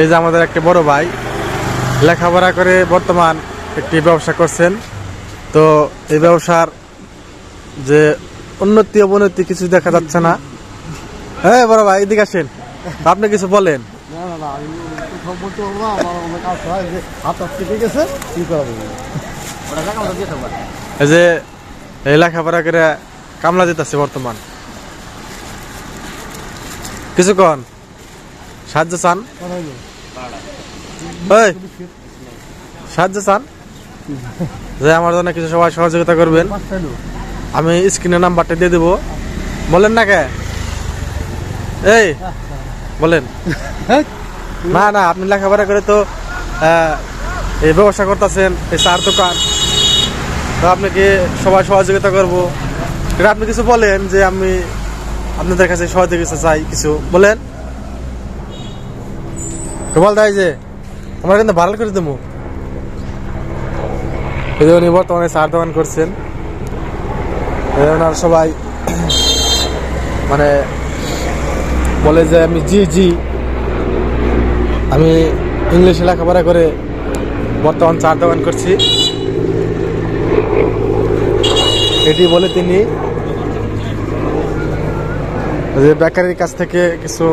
এই যে আমাদের একটা বড় ভাই লেখাপড়া করে বর্তমান একটি ব্যবসা করছেন। তো এই ব্যবসার যে উন্নতি অবনতি কিছু দেখা যাচ্ছে না। হ্যাঁ বড় ভাই এদিকে আসেন। আপনি কিছু বলেন। যে এই লেখাপড়া করে কামলা দিতেছে বর্তমান। কিছু কন সাহায্য চান। সাহায্য চান? যে আমার জন্য কিছু সবাই সহযোগিতা করবেন। আমি স্ক্রিনের নাম্বারটা দিয়ে দেবো। বলেন না কে? এই, বলেন। না না, আপনি লেখাপড়া করে তো এই ব্যবসা করতেছেন, এই চার দোকান। তো আপনাকে সবাই সহযোগিতা করব। এটা আপনি কিছু বলেন যে আমি আপনাদের কাছে সহযোগিতা চাই কিছু। বলেন। বল তাই যে আমার কিন্তু ভালো করে দেবো। এই যে উনি বর্তমানে চার দোকান করছেন। ওনার সবাই মানে বলে যে আমি জি জি। আমি ইংলিশে লেখাপড়া করে বর্তমান চার দোকান করছি। এটি বলে তিনি বেকারির কাছ থেকে কিছু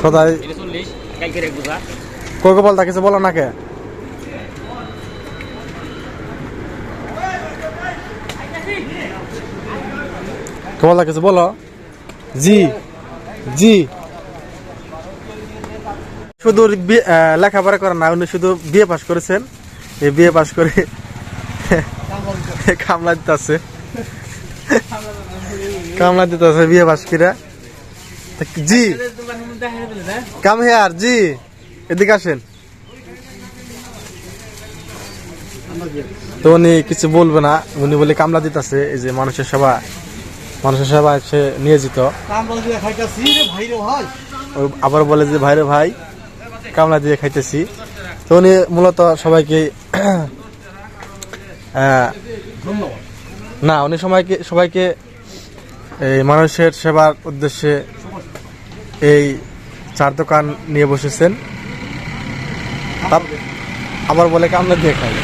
সদাই কোকো বলতা কিছু বলো না কে বলো। জি জি। শুধু লেখাপড়া করেন না, উনি শুধু বিয়ে পাশ করেছেন। এই বিয়ে পাশ করে কামলা দিতে আছে কামলা দিতে আছে বিয়ে পাশ করে তা জি। কাম হেয়ার জি। এদিকে আসেন। তো উনি কিছু বলবে না উনি বলে কামলা দিতেছে এই যে মানুষের সেবা। মানুষের সেবা সে ভাই ও আবার বলে যে ভাইরে ভাই কামলা দিয়ে খাইতেছি। তো উনি মূলত সবাইকে না উনি সবাইকে সবাইকে এই মানুষের সেবার উদ্দেশ্যে এই চার দোকান নিয়ে বসেছেন। আবার বলে কামনে দিয়ে খাই